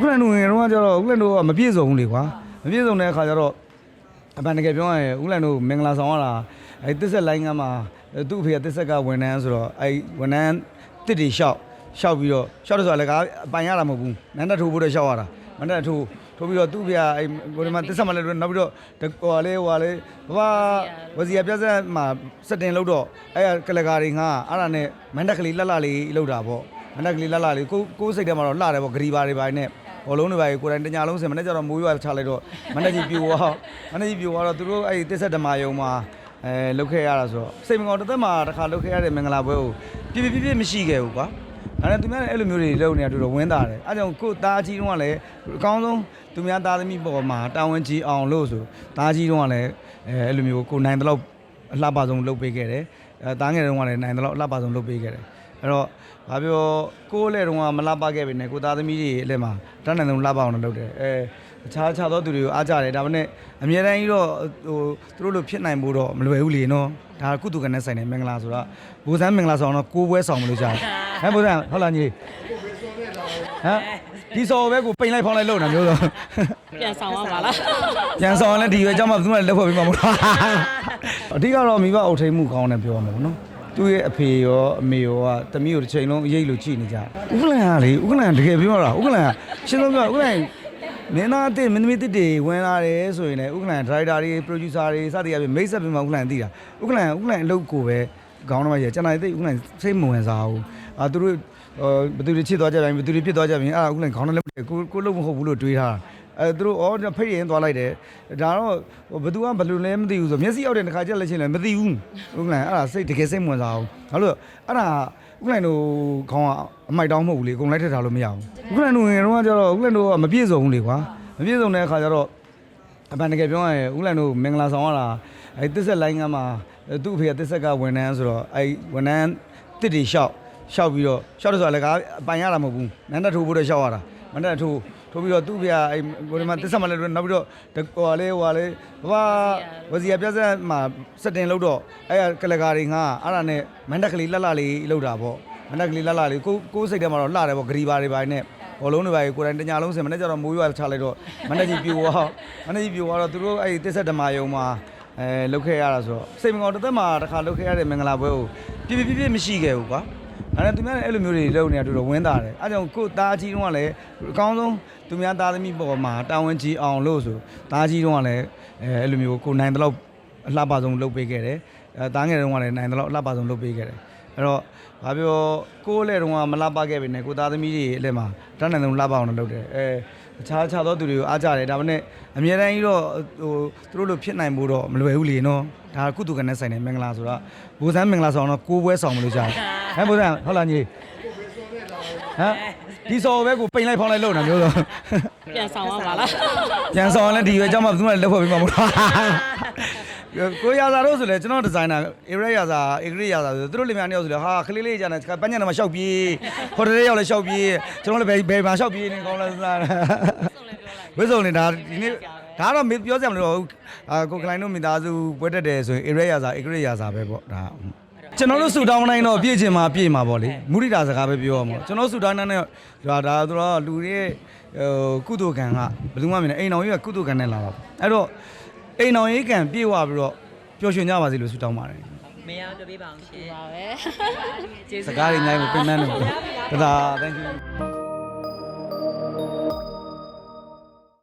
ဥက္ကလန်တို့ငယ်တော့ကကျတော့ဥက္ကလန်တို့ကမပြည့်စုံဘူးလေကွာမပြည့်စုံတဲ့အခါကျတော့အပန်တကယ်ပြောရရင်ဥက္ကလန်တို့မင်္ဂလာဆောင်ရတာအဲတစ်ဆက်လိုင်းကမှသူ့အဖေကတစ်ဆက်ကဝန်ထမ်းဆိုတော့အဲဝန်ထမ်းတစ်တီလျှောက်လျှောက်ပြီးတော့လျှောက်တယ်ဆိုတာလည်းကအပိုင်ရတာမဟုတ်ဘူးနန်းတက်ထိုးဖို့တော့လျှောက်ရတာနန်းတက်ထိုးထိုးပြီးတော့သူ့ဖေကအဲကိုဒီမှာတစ်ဆက်မှလည်းနောက်ပြီးတော့ဟိုဟာလေးဟိုဟာလေးဘာဝစီရပြဆက်မှာစတင်လို့တော့အဲကလကာတွေငါအဲ့ဒါနဲ့မန်တက်ကလေးလှလှလေးလှုပ်တာပေါ့မနက်ကလေးလှလှလေးကိုကိုယ်စိတ်ထဲမှာတော့လှတယ်ပေါ့ဂရီပါတွေပါနဲ့ ဘောလုံးတွေပါကိုယ်တိုင်တညာလုံးစင်မနေ့ကျတော့မိုးရွာချလိုက်တော့မနေ့ကြီးပြိုသွားမနေ့ကြီးပြိုသွားတော့သူတို့အဲ့ဒီတစ်ဆက်ဓမ္မယုံမှာအဲလုတ်ခဲ့ရတာဆိုတော့စိတ်မကောင်းတစ်သက်မှာတစ်ခါလုတ်ခဲ့ရတဲ့မင်္ဂလာပွဲကိုပြပြပြပြမရှိခဲ့ဘူးကွာအဲ့ဒါသူများလည်းအဲ့လိုမျိုးတွေလုပ်နေတာတွေ့တော့ဝင်းတာတယ်အဲ့ကြောင့်ကိုသားကြီးတုန်းကလည်းအကောင်းဆုံးသူများသားသမီးပေါ်မှာတာဝန်ကြီးအောင်လို့ဆိုသားကြီးတုန်းကလည်းအဲအဲ့လိုမျိုးကိုနိုင်တဲ့လောက်အလှပဆုံးလုပ်ပေးခဲ့တယ်အဲသားငယ်တုန်းကလည်းနိုင်တဲ့လောက်အလှပဆုံးလုပ်ပေးခဲ့တယ် အဲ့တော့ဘာပြောကိုယ်လည်းတော့မလှပခဲ့ပြီနဲ့ကိုသားသမီးတွေအလည်းမှာတန်းနိုင်ဆုံးလှပအောင်လုပ်တယ်အဲအခြားခြားသောသူတွေကိုအားကြတယ်ဒါပေမဲ့အများတိုင်းကြီးတော့ဟိုသူတို့လိုဖြစ်နိုင်ဖို့တော့မလွယ်ဘူးလေနော်ဒါကုသကနဲ့ဆိုင်တယ်မင်္ဂလာဆိုတော့ဘူဇန်းမင်္ဂလာဆောင်တော့ကိုယ်ပွဲဆောင်မလို့ကြားဟမ်ဘူဇန်းဟုတ်လားညီဟမ်ဒီစော်ပဲကိုပိန်လိုက်ဖောင်းလိုက်လို့နော်မျိုးတော့ပြန်ဆောင်ရပါလားပြန်ဆောင်ရင်လည်းဒီရွယ်ကြောင့်မှဘယ်သူမှလည်းလက်ဖွဲ့ပေးမှာမဟုတ်ဘူးအဓိကတော့မိဘအုပ်ထိန်မှုကောင်းတယ်ပြောရမှာပေါ့နော် သူ့ရဲ့အဖေရောအမေရောကတမီးကိုတစ်ချိန်လုံးအရေးလို့ကြည့်နေကြတယ်ဥက္ကလန်ကလေဥက္ကလန်တကယ်ပြောတာဥက္ကလန်ကရှင်းဆုံးပြောဥက္ကလန်မင်းသားအစ်မင်းသမီးတစ်တွေဝင်လာတယ်ဆိုရင်လည်းဥက္ကလန်ဒရိုက်တာတွေပရိုဂျူဆာတွေစသည်အပြင်မိတ်ဆက်ပြီးမှဥက္ကလန်သိတာဥက္ကလန်ဥက္ကလန်အလုပ်ကိုပဲခေါင်းထဲမှာရကျွန်တော်သိဥက္ကလန်စိတ်မဝင်စားဘူးအာသူတို့ဘယ်သူတွေချစ်သွားကြပြန်ဘယ်သူတွေဖြစ်သွားကြပြန်အဲ့ဒါဥက္ကလန်ခေါင်းထဲလုပ်တယ်ကိုကိုလုပ်မဟုတ်ဘူးလို့တွေးထားတာ အဲသူတို့အော်ဖိတ်ရင်သွားလိုက်တယ်ဒါတော့ဘယ်သူကဘယ်လိုလဲမသိဘူးဆိုမျက်စိရောက်တဲ့တစ်ခါကြက်လက်ချင်းလည်းမသိဘူးဥက္ကလန်အဲ့ဒါစိတ်တကယ်စိတ်ဝင်စားအောင်ဘာလို့အဲ့ဒါဥက္ကလန်တို့ခေါင်းကအမိုက်တောင်းမဟုတ်ဘူးလေအကုန်လိုက်ထက်ထားလို့မရဘူးဥက္ကလန်တို့ငယ်တော့ကကျတော့ဥက္ကလန်တို့ကမပြည့်စုံဘူးလေကွာမပြည့်စုံတဲ့အခါကျတော့အပန်တကယ်ပြောရရင်ဥက္ကလန်တို့မင်္ဂလာဆောင်ရတာအဲတစ်ဆက်လိုင်းကမှသူ့အဖေကတစ်ဆက်ကဝန်ထမ်းဆိုတော့အဲဝန်ထမ်းတစ်တီလျှောက်လျှောက်ပြီးတော့လျှောက်တယ်ဆိုတာလည်းကအပိုင်ရတာမဟုတ်ဘူးနန်းတက်ထိုးဖို့တော့လျှောက်ရတာမန်းတက်ထိုး ထိုးပြီးတော့သူ့ဖေကအဲကိုဒီမှာတစ်ဆက်မှလည်းနောက်ပြီးတော့ဟိုဟာလေးဟိုဟာလေးဘာဝစီရပြဆက်မှာစတင်လို့တော့အဲကလကာတွေငါအဲ့ဒါနဲ့မန်းတက်ကလေးလှလှလေးလှုပ်တာပေါ့မန်းတက်ကလေးလှလှလေးကိုကိုယ်စိတ်ထဲမှာတော့လှတယ်ပေါ့ဂရီပါတွေပါနဲ့ဘောလုံးတွေပါကိုယ်တိုင်တညာလုံးစင်မနေ့ကျတော့မိုးရွာချလိုက်တော့မနေ့ကြီးပြိုသွားမနေ့ကြီးပြိုသွားတော့သူတို့အဲတစ်ဆက်ဓမ္မယုံမှာအဲလုတ်ခဲ့ရတာဆိုတော့စိတ်မကောင်းတစ်သက်မှာတစ်ခါလုတ်ခဲ့ရတဲ့မင်္ဂလာပွဲကိုပြပြပြပြမရှိခဲ့ဘူးကွာ အဲ့ဒါသူများလည်းအဲ့လိုမျိုးတွေလုပ်နေတာတွေ့တော့ဝင်းတာတယ်အဲ့ကြောင့်ကို့သားကြီးတုန်းကလည်းအကောင်းဆုံးသူများသားသမီးပေါ်မှာတာဝန်ကြီးအောင်လို့ဆိုသားကြီးတုန်းကလည်းအဲအဲ့လိုမျိုးကိုနိုင်တဲ့လောက်အလှပဆုံးလုပ်ပေးခဲ့တယ်အဲသားငယ်တုန်းကလည်းနိုင်တဲ့လောက်အလှပဆုံးလုပ်ပေးခဲ့တယ်အဲ့တော့ဘာပြောကိုယ်လည်းတုန်းကမလှပခဲ့ပြီနဲ့ကိုသားသမီးတွေအလည်းမှာတန်းနိုင်ဆုံးလှပအောင်လုပ်တယ်အဲအခြားခြားသောသူတွေကိုအားကြတယ်ဒါပေမဲ့အများတိုင်းကြီးတော့ဟိုသူတို့လိုဖြစ်နိုင်ဖို့တော့မလွယ်ဘူးလေနော်ဒါကုသကနဲ့ဆိုင်တယ်မင်္ဂလာဆိုတော့ဘူဇန်းမင်္ဂလာဆောင်တော့ကိုယ်ပွဲဆောင်မလို့ကြားတယ် ဟမ်ဘုရားဟုတ်လားညီဟမ်ဒီစော်ပဲကိုပိန်လိုက်ဖောင်းလိုက်လို့နော်မျိုးတော့ပြန်ဆောင်ရပါလားပြန်ဆောင်ရင်လည်းဒီရွယ်ကြောင့်မှဘယ်သူမှလက်ဖွဲ့ပေးမှာမဟုတ်ဘူးကိုရသာတို့ဆိုလေကျွန်တော်ဒီဇိုင်နာအေရရသာအေဂရိရသာဆိုသူတို့လင်မယားနှစ်ယောက်ဆိုလေဟာခလေးလေးကြာနေပန်းညံမှာရှောက်ပြေးဟိုတလေးရောက်လဲရှောက်ပြေးကျွန်တော်လည်းဘယ်ဘယ်မှာရှောက်ပြေးနေကောင်းလဲစားဝိစုံနေဒါဒီနေ့ဒါတော့မေပြောစရာမလိုတော့ဘူးအာကိုကလိုင်းတို့မိသားစုပွဲတက်တယ်ဆိုရင်အေရရသာအေဂရိရသာပဲပေါ့ဒါ ကျွန်တော်တို့ဆူတောင်းတိုင်းတော့ပြည့်ချင်မှာပြည့်မှာပေါ့လေမုရိတာစကားပဲပြောရမှာကျွန်တော်ဆူတောင်းတိုင်းနဲ့ဒါဒါဆိုတော့လူတွေရဲ့ဟိုကုသိုလ်ကံကဘယ်သူမှမမြင်အိမ်တော်ကြီးကကုသိုလ်ကံနဲ့လာတာပေါ့အဲ့တော့အိမ်တော်ကြီးကံပြည့်ဝပြီးတော့ပျော်ရွှင်ကြပါစေလို့ဆူတောင်းပါတယ်မရတော့ပြပါအောင်ရှင်ပါပဲကျေးဇူးစကားတွေအများကြီးကိုပြင်ပန်းနေပါဒါ thank you